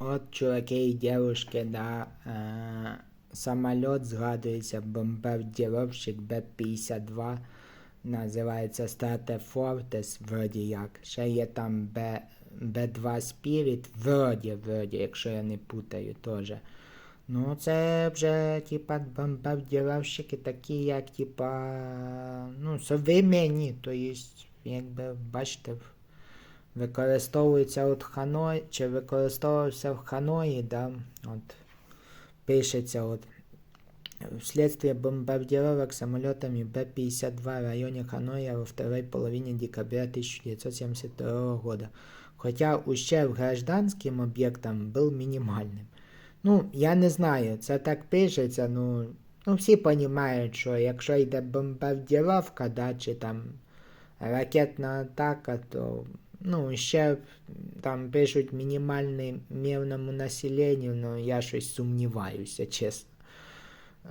От чуваки і дівушки, да, е, самоліт згадується бомбардировщик Б-52, називається Strate Fortes, вроді як. Ще є там Б, Б2 Spirit, вроді, вроді, якщо я не путаю теж. Ну, це вже, типа, бомбардировщики такі, як, типа, ну, современні, то есть, якби, бачите, використовується от Ханой, чи використовувався в Ханої, да, от, пишеться от, Вследствие бомбардировок самолетами Б-52 в районе Ханоя во второй половине декабря 1972 года, хотя ущерб гражданским объектам был минимальным. Ну, я не знаю, це так пишеться, ну, ну всі розуміють, що якщо йде бомбардировка, да, чи там ракетна атака, то ну, ще там пишуть мінімальний мирному населенню, ну я щось сумніваюся, чесно.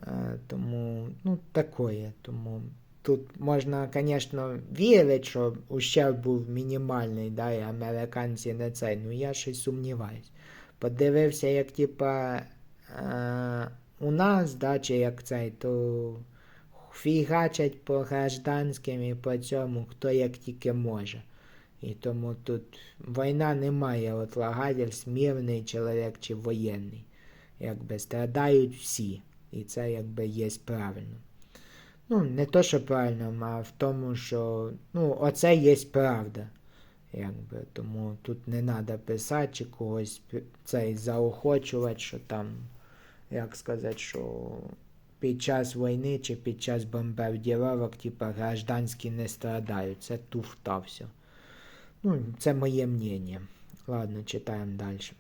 Е, тому, ну, такое. Тому тут можна, звісно, вірити, що ущерб був мінімальний, да, і американці не цей, ну я щось сумніваюся. Подивився, як типа е, у нас, да, чи як цей, то фігачать по гражданським і по цьому, хто як тільки може. І тому тут війна не має отлагательств, мирний чоловік чи воєнний. Якби страдають всі. І це якби є правильно. Ну, не то, що правильно, а в тому, що ну, оце є правда. Якби, Тому тут не треба писати чи когось цей заохочувати, що там, як сказати, що під час війни чи під час бомбардировок, типа, гражданські не страдають. Це туфта все. Ну, це моє мнение. Ладно, читаем дальше.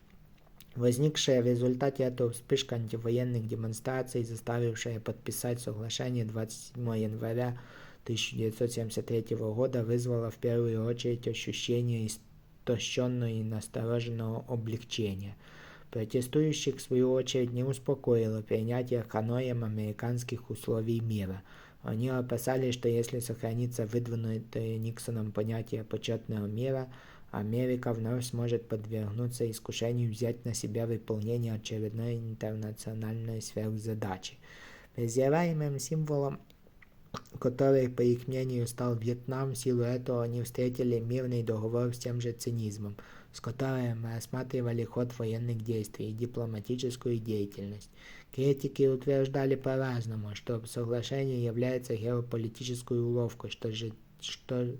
Возникшая в результате этого вспышка антивоенных демонстраций, заставившая подписать соглашение 27 января 1973 года, вызвала в первую очередь ощущение истощенного и настороженного облегчения. Протестующих, в свою очередь, не успокоило принятие Ханоем американских условий мира – Они опасались, что если сохранится выдвинутое Никсоном понятие почетного мира, Америка вновь сможет подвергнуться искушению взять на себя выполнение очередной интернациональной сверхзадачи. Презираемым символом который, по их мнению, стал Вьетнам, в силу этого они встретили мирный договор с тем же цинизмом, с которым рассматривали ход военных действий и дипломатическую деятельность. Критики утверждали по-разному, что соглашение является геополитической уловкой, что, же, что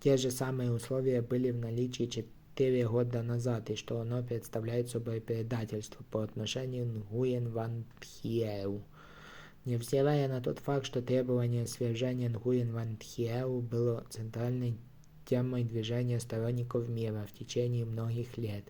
те же самые условия были в наличии четыре года назад, и что оно представляет собой предательство по отношению к Гуен Ван Пхиэу. Невзирая на тот факт, что требование свержения Нгуен Ван Тхиэу было центральной темой движения сторонников мира в течение многих лет,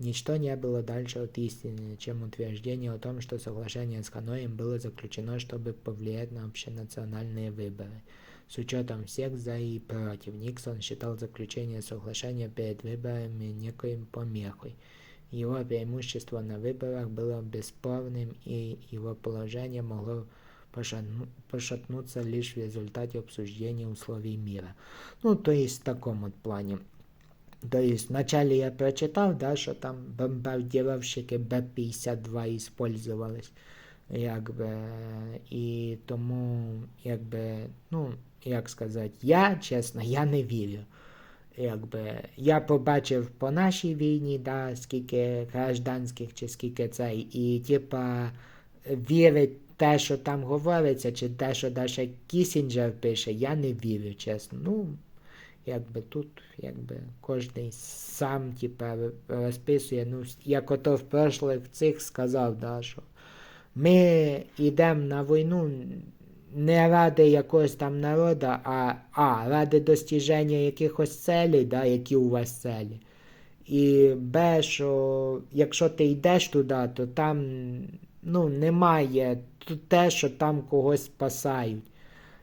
ничто не было дальше от истины, чем утверждение о том, что соглашение с Ханоем было заключено, чтобы повлиять на общенациональные выборы. С учетом всех за и против, Никсон считал заключение соглашения перед выборами некой помехой – Его преимущество на выборах было бесспорным, и его положение могло пошатнуться лишь в результате обсуждения условий мира. Ну, то есть в таком вот плане. То есть вначале я прочитал, да, что там бомбардировщики Б-52 использовались, якби, і тому, якби, ну, як сказати, я, чесно, я не вірю. якби я побачив по нашій війні, да, скільки гражданських чи скільки цей, і типа вірить те, що там говориться, чи те, що Даша Кісінджер пише, я не вірю, чесно. Ну, якби тут, якби кожен сам типа, розписує, ну, як ото в прошлих цих сказав, да, що ми йдемо на війну не ради якогось там народу, а а, ради достіження якихось целей, да, які у вас целі. І Б, що якщо ти йдеш туди, то там ну, немає те, що там когось спасають.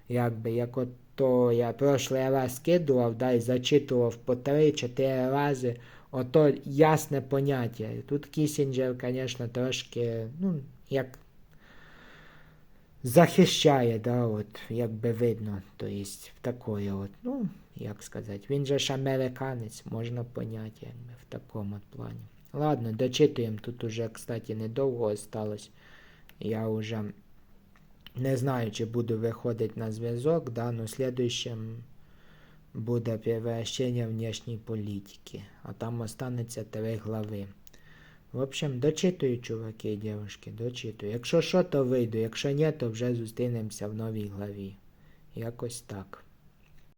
Якби, як от то я прошлий раз скидував, да, і зачитував по 3-4 рази ото ясне поняття. Тут Кісінджер, звісно, трошки, ну, як захищає, да, от, як би видно, то есть в такої от, ну, як сказати, він же ж американець, можна поняти, якби в такому плані. Ладно, дочитуємо. Тут уже, кстати, недовго осталось. Я уже не знаю, чи буду виходити на зв'язок, да, но слідуючим буде превращення внешньої політики. А там останеться три глави. В общем, дочитую, чуваки і дівчатки, дочитую. Якщо що, то вийду, якщо ні, то вже зустрінемося в новій главі. Якось так.